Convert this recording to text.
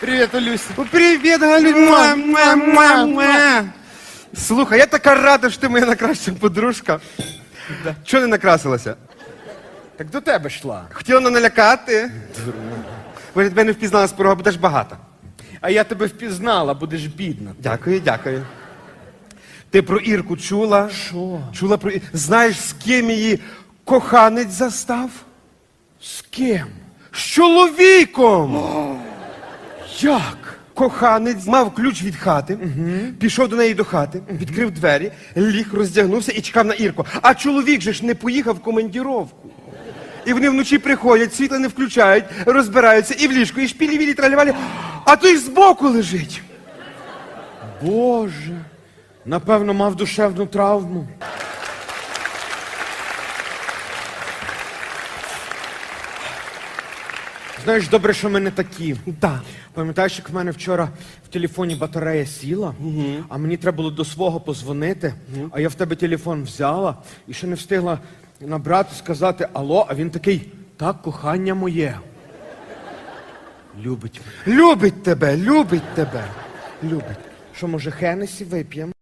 Привіт, Олюсь. О, Привіт, Галю. Муа, муа, муа, муа. Слухай, я така рада, що ти моя найкраща подружка. Чого не накрасилася? Так до тебе йшла. Хотіла мене налякати. Бо я тебе не впізнала з порога, будеш багата. А я тебе впізнала, будеш бідна. Дякую, дякую. Ти про Ірку чула? Що? Чула про Ір- Знаєш, з ким її коханець застав? З ким? З чоловіком! Як? Коханець мав ключ від хати, пішов до неї до хати, відкрив двері, ліг, роздягнувся і чекав на Ірку. А чоловік же ж не поїхав в командіровку. І вони вночі приходять, світла не включають, розбираються і в ліжку, і шпілі вілі тралювалі, а той збоку лежить. Боже. Напевно, мав душевну травму. Знаєш, добре, що ми не такі. Так. Пам'ятаєш, як в мене вчора в телефоні батарея сіла, а мені треба було до свого позвонити, а я в тебе телефон взяла і ще не встигла набрати, сказати алло, а він такий, так, кохання моє. Любить мене. Любить тебе, любить тебе. Любить. Що, може, Хенесі вип'ємо?